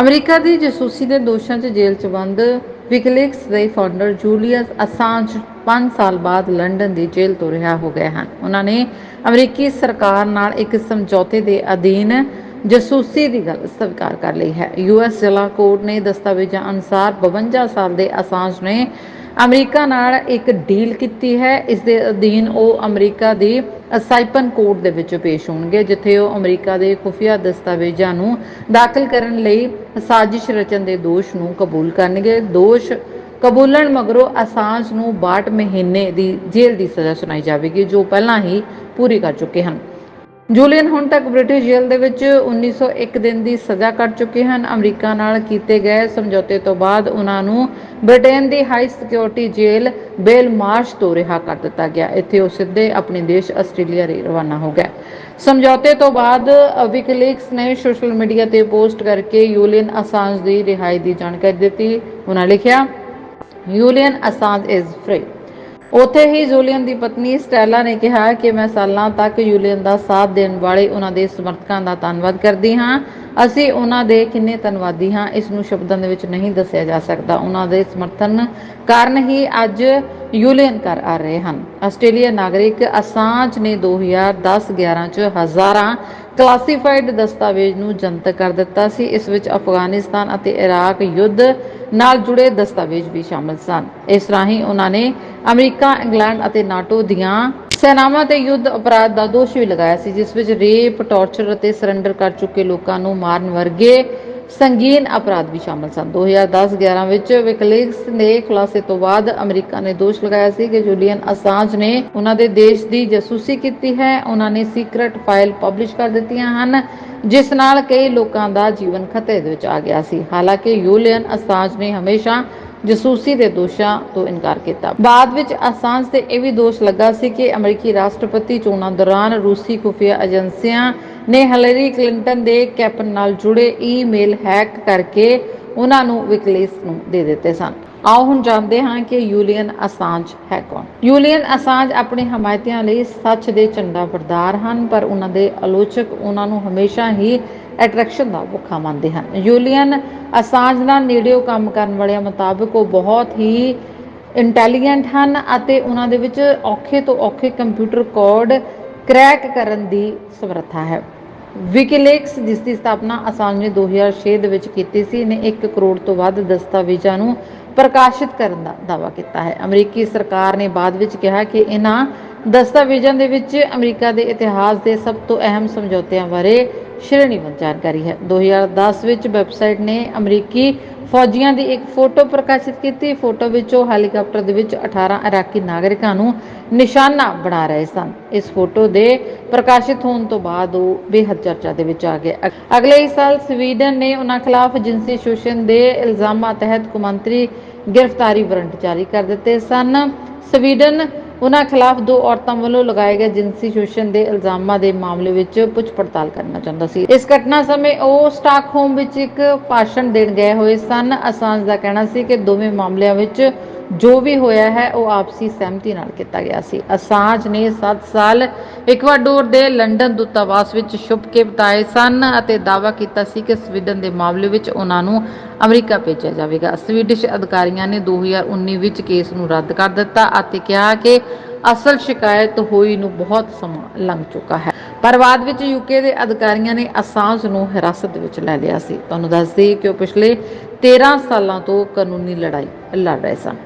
America ਦੀ ਜਸੂਸੀ ਦੇ ਦੋਸ਼ਾਂ 'ਚ ਜੇਲ੍ਹ 'ਚ ਬੰਦ ਵਿਕੀਲੀਕਸ ਦੇ ਫਾਊਂਡਰ ਜੂਲੀਅਸ ਅਸਾਂਜ 5 ਸਾਲ ਬਾਅਦ ਲੰਡਨ ਦੀ ਜੇਲ੍ਹ ਤੋਂ ਰਿਹਾ ਹੋ ਗਏ ਹਨ। ਉਹਨਾਂ ਨੇ ਅਮਰੀਕੀ ਸਰਕਾਰ ਨਾਲ ਇੱਕ ਸਮਝੌਤੇ ਦੇ ਅਧੀਨ ਜਸੂਸੀ ਦੀ ਗੱਲ ਸਵੀਕਾਰ ਕਰ ਲਈ ਹੈ। ਯੂਐਸ ਜ਼ਿਲ੍ਹਾ ਕੋਰਟ ਨੇ ਦਸਤਾਵੇਜ਼ਾਂ ਅਨੁਸਾਰ 52 ਸਾਲ ਦੇ ਅਸਾਂਜ ਨੇ ਅਮਰੀਕਾ ਨਾਲ ਇੱਕ ਡੀਲ ਕੀਤੀ ਹੈ। ਇਸ ਦੇ ਅਧੀਨ ਉਹ ਅਮਰੀਕਾ ਦੀ ਸਾਈਪਨ ਕੋਰਟ ਦੇ ਵਿੱਚ ਪੇਸ਼ ਹੋਣਗੇ, ਜਿੱਥੇ ਉਹ ਅਮਰੀਕਾ ਦੇ ਖੁਫੀਆ ਦਸਤਾਵੇਜ਼ਾਂ ਨੂੰ ਦਾਖਲ ਕਰਨ ਲਈ ਸਾਜ਼ਿਸ਼ ਰਚਨ ਦੇ ਦੋਸ਼ ਨੂੰ ਕਬੂਲ ਕਰਨਗੇ। ਦੋਸ਼ ਕਬੂਲਣ ਮਗਰੋਂ ਅਸਾਂਜ ਨੂੰ 62 ਮਹੀਨੇ ਦੀ ਜੇਲ੍ਹ ਦੀ ਸਜ਼ਾ ਸੁਣਾਈ ਜਾਵੇਗੀ, ਜੋ ਪਹਿਲਾਂ ਹੀ ਪੂਰੀ ਕਰ ਚੁੱਕੇ ਹਨ। ਜੂਲੀਅਨ ਹੁਣ ਤੱਕ ਬ੍ਰਿਟਿਸ਼ ਜੇਲ੍ਹ ਦੇ ਵਿੱਚ 1901 ਦਿਨ ਦੀ ਸਜ਼ਾ ਕੱਟ ਚੁੱਕੇ ਹਨ। ਅਮਰੀਕਾ ਨਾਲ ਕੀਤੇ ਗਏ ਸਮਝੌਤੇ ਤੋਂ ਬਾਅਦ ਉਹਨਾਂ ਨੂੰ ਬ੍ਰਿਟੇਨ ਦੀ ਹਾਈ ਸਿਕਿਉਰਿਟੀ ਜੇਲ੍ਹ ਬੇਲ ਮਾਰਸ਼ ਤੋਂ ਰਿਹਾ ਕਰ ਦਿੱਤਾ ਗਿਆ। ਇੱਥੇ ਉਹ ਸਿੱਧੇ ਆਪਣੇ ਦੇਸ਼ ਆਸਟ੍ਰੇਲੀਆ ਲਈ ਰਵਾਨਾ ਹੋ ਗਏ। ਸਮਝੌਤੇ ਤੋਂ ਬਾਅਦ ਵਿਕੀਲੀਕਸ ਨੇ ਸੋਸ਼ਲ ਮੀਡੀਆ ਤੇ ਪੋਸਟ ਕਰਕੇ ਯੂਲੀਅਨ ਅਸਾਂਜ ਦੀ ਰਿਹਾਈ ਦੀ ਜਾਣਕਾਰੀ ਦਿੱਤੀ। ਉਹਨਾਂ ਲਿਖਿਆ, ਯੂਲੀਅਨ ਅਸਾਂਜ ਇਜ਼ ਫ੍ਰੀ। ਉੱਥੇ ਹੀ ਜੂਲੀਅਨ ਦੀ ਪਤਨੀ ਸਟੈਲਾ ਨੇ ਕਿਹਾ ਕਿ ਮੈਂ ਸਾਲਾਂ ਤੱਕ ਯੂਲੀਅਨ ਦਾ ਸਾਥ ਦੇਣ ਵਾਲੇ ਉਹਨਾਂ ਦੇ ਸਮਰਥਕਾਂ ਦਾ ਧੰਨਵਾਦ ਕਰਦੀ ਹਾਂ। ਅਸੀਂ ਉਹਨਾਂ ਦੇ ਕਿੰਨੇ ਧੰਨਵਾਦੀ ਹਾਂ, ਇਸ ਨੂੰ ਸ਼ਬਦਾਂ ਦੇ ਵਿੱਚ ਨਹੀਂ ਦੱਸਿਆ ਜਾ ਸਕਦਾ। ਉਹਨਾਂ ਦੇ ਸਮਰਥਨ ਕਾਰਨ ਹੀ ਅੱਜ ਯੂਲੀਅਨ ਕਰ ਆ ਰਹੇ ਹਨ। ਆਸਟ੍ਰੇਲੀਆ ਨਾਗਰਿਕ ਅਸਾਂਜ ਨੇ 2010-11 ਚ ਹਜ਼ਾਰਾਂ ਕਲਾਸੀਫਾਈਡ ਦਸਤਾਵੇਜ਼ ਨੂੰ ਜਨਤਕ ਕਰ ਦਿੱਤਾ ਸੀ। ਇਸ ਵਿੱਚ ਅਫਗਾਨਿਸਤਾਨ ਅਤੇ ਇਰਾਕ ਯੁੱਧ ਨਾਲ ਜੁੜੇ ਦਸਤਾਵੇਜ਼ ਵੀ ਸ਼ਾਮਲ ਸਨ। ਇਸ ਰਾਹੀਂ ਉਹਨਾਂ ਨੇ ਅਮਰੀਕਾ, ਇੰਗਲੈਂਡ ਅਤੇ ਨਾਟੋ ਦੀਆਂ ਸੈਨਾਵਾਂ ਤੇ ਯੁੱਧ ਅਪਰਾਧ ਦਾ ਦੋਸ਼ ਵੀ ਲਗਾਇਆ ਸੀ, ਜਿਸ ਵਿੱਚ ਰੇਪ, ਟਾਰਚਰ ਅਤੇ ਸਰੈਂਡਰ ਕਰ ਚੁੱਕੇ ਲੋਕਾਂ ਨੂੰ ਮਾਰਨ ਵਰਗੇ ਸੰਗੀਨ ਅਪਰਾਧ ਵੀ ਸ਼ਾਮਲ ਸਨ। 2010-11 ਵਿੱਚ ਵਿਕਲੀਕਸ ਦੇ ਖੁਲਾਸੇ ਤੋਂ ਬਾਅਦ ਅਮਰੀਕਾ ਨੇ ਦੋਸ਼ ਲਗਾਇਆ ਸੀ ਕਿ ਜੂਲੀਅਨ ਅਸਾਂਜ ਨੇ ਉਹਨਾਂ ਦੇ ਦੇਸ਼ ਦੀ ਜਾਸੂਸੀ ਕੀਤੀ ਹੈ। ਉਹਨਾਂ ਨੇ ਸੀਕ੍ਰੇਟ ਫਾਈਲ ਪਬਲਿਸ਼ ਕਰ ਦਿੱਤੀਆਂ ਹਨ। ਜਿਸ ਨਾਲ ਕਈ ਲੋਕਾਂ ਦਾ ਜੀਵਨ ਖਤਰੇ ਦੇ ਵਿੱਚ ਆ ਗਿਆ ਸੀ। ਹਾਲਾਂਕਿ ਯੂਲੀਅਨ ਅਸਾਂਜ ਨੇ ਹਮੇਸ਼ਾ ਜਸੂਸੀ ਦੇ ਦੋਸ਼ਾਂ ਤੋਂ ਇਨਕਾਰ ਕੀਤਾ। ਬਾਅਦ ਵਿੱਚ ਅਸਾਂਜ ਤੇ ਇਹ ਵੀ ਦੋਸ਼ ਲੱਗਾ ਸੀ ਕਿ ਅਮਰੀਕੀ ਰਾਸ਼ਟਰਪਤੀ ਚੋਣਾਂ ਦੌਰਾਨ ਰੂਸੀ ਖੁਫੀਆ ਏਜੰਸੀਆਂ ਨੇ ਹਿਲਰੀ ਕਲਿੰਟਨ ਦੇ ਕੈਪਨ ਨਾਲ ਜੁੜੇ ਈਮੇਲ ਹੈਕ ਕਰਕੇ ਉਹਨਾਂ ਨੂੰ ਵਿਕਲੀਕਸ ਨੂੰ ਦੇ ਦਿੱਤੇ ਸਨ। ਆਓ ਹੁਣ ਜਾਣਦੇ ਹਾਂ ਕਿ ਯੂਲੀਅਨ ਅਸਾਂਜ ਹੈ ਕੌਣ। ਯੂਲੀਅਨ ਅਸਾਂਜ ਆਪਣੇ ਹਮਾਇਤੀਆਂ ਲਈ ਸੱਚ ਦੇ ਝੰਡਾ ਵਰਦਾਰ ਹਨ, ਪਰ ਉਹਨਾਂ ਦੇ ਆਲੋਚਕ ਉਹਨਾਂ ਨੂੰ ਹਮੇਸ਼ਾ ਹੀ ਅਟਰੈਕਸ਼ਨ ਦਾ ਭੁੱਖਾ ਮੰਨਦੇ ਹਨ। ਯੂਲੀਅਨ ਅਸਾਂਜ ਨਾਲ ਨੇੜਿਓਂ ਕੰਮ ਕਰਨ ਵਾਲਿਆਂ ਮੁਤਾਬਕ ਉਹ ਬਹੁਤ ਹੀ ਇੰਟੈਲੀਜੈਂਟ ਹਨ ਅਤੇ ਉਹਨਾਂ ਦੇ ਵਿੱਚ ਔਖੇ ਤੋਂ ਔਖੇ ਕੰਪਿਊਟਰ ਕੋਡ ਕ੍ਰੈਕ ਕਰਨ ਦੀ ਸਮਰੱਥਾ ਹੈ। ਵਿਕੀਲੀਕਸ, ਜਿਸ ਦੀ ਸਥਾਪਨਾ ਅਸਾਂਜ ਨੇ 2006 ਦੇ ਵਿੱਚ ਕੀਤੀ ਸੀ, ਨੇ 1 ਕਰੋੜ ਤੋਂ ਵੱਧ ਦਸਤਾਵੇਜ਼ਾਂ ਨੂੰ ਪ੍ਰਕਾਸ਼ਿਤ ਕਰਨ ਦਾ ਦਾਅਵਾ ਕੀਤਾ ਹੈ। ਅਮਰੀਕੀ ਸਰਕਾਰ ਨੇ ਬਾਅਦ ਵਿੱਚ ਕਿਹਾ ਕਿ ਇਹਨਾਂ ਦਸਤਾਵੇਜ਼ਾਂ ਦੇ ਵਿੱਚ ਅਮਰੀਕਾ ਦੇ ਇਤਿਹਾਸ ਦੇ ਸਭ ਤੋਂ ਅਹਿਮ ਸਮਝੌਤਿਆਂ ਬਾਰੇ ਸ਼੍ਰੇਣੀਬੱਧ ਜਾਣਕਾਰੀ ਹੈ। 2010 ਵਿੱਚ ਵੈਬਸਾਈਟ ਨੇ ਅਮਰੀਕੀ ਫੌਜੀਆਂ ਦੀ ਇੱਕ ਫੋਟੋ ਪ੍ਰਕਾਸ਼ਿਤ ਕੀਤੀ। ਫੋਟੋ ਵਿੱਚ ਉਹ ਹੈਲੀਕਾਪਟਰ ਦੇ ਵਿੱਚ 18 ਇਰਾਕੀ ਨਾਗਰਿਕਾਂ ਨੂੰ ਨਿਸ਼ਾਨਾ ਬਣਾ ਰਹੇ ਸਨ। ਇਸ ਫੋਟੋ ਦੇ ਪ੍ਰਕਾਸ਼ਿਤ ਹੋਣ ਤੋਂ ਬਾਅਦ ਉਹ ਬੇਹੱਦ ਚਰਚਾ ਦੇ ਵਿੱਚ ਆ ਗਏ। ਅਗਲੇ ਹੀ ਸਾਲ ਸਵੀਡਨ ਨੇ ਉਹਨਾਂ ਖਿਲਾਫ ਜਿਨਸੀ ਸ਼ੋਸ਼ਣ ਦੇ ਇਲਜ਼ਾਮਾਂ ਤਹਿਤ ਕੁਮੰਤਰੀ ਗ੍ਰਿਫਤਾਰੀ ਵਾਰੰਟ ਜਾਰੀ ਕਰ ਦਿੱਤੇ ਸਨ। ਸਵੀਡਨ ਉਹਨਾਂ ਖਿਲਾਫ ਦੋ ਔਰਤਾਂ ਵੱਲੋਂ ਲਗਾਏ ਗਏ ਜਿਨਸੀ ਸ਼ੋਸ਼ਣ ਦੇ ਇਲਜ਼ਾਮਾਂ ਦੇ ਮਾਮਲੇ ਵਿੱਚ ਪੁੱਛ ਪੜਤਾਲ ਕਰਨਾ ਚਾਹੁੰਦਾ ਸੀ। ਇਸ ਘਟਨਾ ਸਮੇਂ ਉਹ ਸਟਾਕਹੋਮ ਵਿੱਚ ਇੱਕ ਭਾਸ਼ਣ ਦੇਣ ਗਏ ਹੋਏ ਸਨ। ਅਸਾਂਜ ਦਾ ਕਹਿਣਾ ਸੀ ਕਿ ਦੋਵੇਂ ਮਾਮਲਿਆਂ ਵਿੱਚ ਜੋ ਵੀ ਹੋਇਆ ਹੈ, ਉਹ ਆਪਸੀ ਸਹਿਮਤੀ ਨਾਲ ਕੀਤਾ ਗਿਆ ਸੀ। ਅਸਾਂਜ ਨੇ 7 ਸਾਲ ਇਕਵਾਡੋਰ ਦੇ ਲੰਡਨ ਦੂਤਾਵਾਸ ਵਿੱਚ ਛੁਪ ਕੇ ਬਿਤਾਏ ਸਨ ਅਤੇ ਦਾਅਵਾ ਕੀਤਾ ਸੀ ਕਿ ਸਵੀਡਨ ਦੇ ਮਾਮਲੇ ਵਿੱਚ ਉਹਨਾਂ ਨੂੰ ਅਮਰੀਕਾ ਭੇਜਿਆ ਜਾਵੇਗਾ। ਸਵੀਡਿਸ਼ ਅਧਿਕਾਰੀਆਂ ਨੇ 2019 ਵਿੱਚ ਕੇਸ ਨੂੰ ਰੱਦ ਕਰ ਦਿੱਤਾ ਅਤੇ ਕਿਹਾ ਕਿ ਅਸਲ ਸ਼ਿਕਾਇਤ ਹੋਈ ਨੂੰ ਬਹੁਤ ਸਮਾਂ ਲੰਘ ਚੁੱਕਾ ਹੈ। ਪਰ ਬਾਅਦ ਵਿੱਚ ਯੂਕੇ ਦੇ ਅਧਿਕਾਰੀਆਂ ਨੇ ਅਸਾਂਜ ਨੂੰ ਹਿਰਾਸਤ ਵਿੱਚ ਲੈ ਲਿਆ ਸੀ। ਤੁਹਾਨੂੰ ਦੱਸ ਦਈਏ ਕਿ ਉਹ ਪਿਛਲੇ 13 ਸਾਲਾਂ ਤੋਂ ਕਾਨੂੰਨੀ ਲੜਾਈ ਲੜ ਰਹੇ ਸਨ।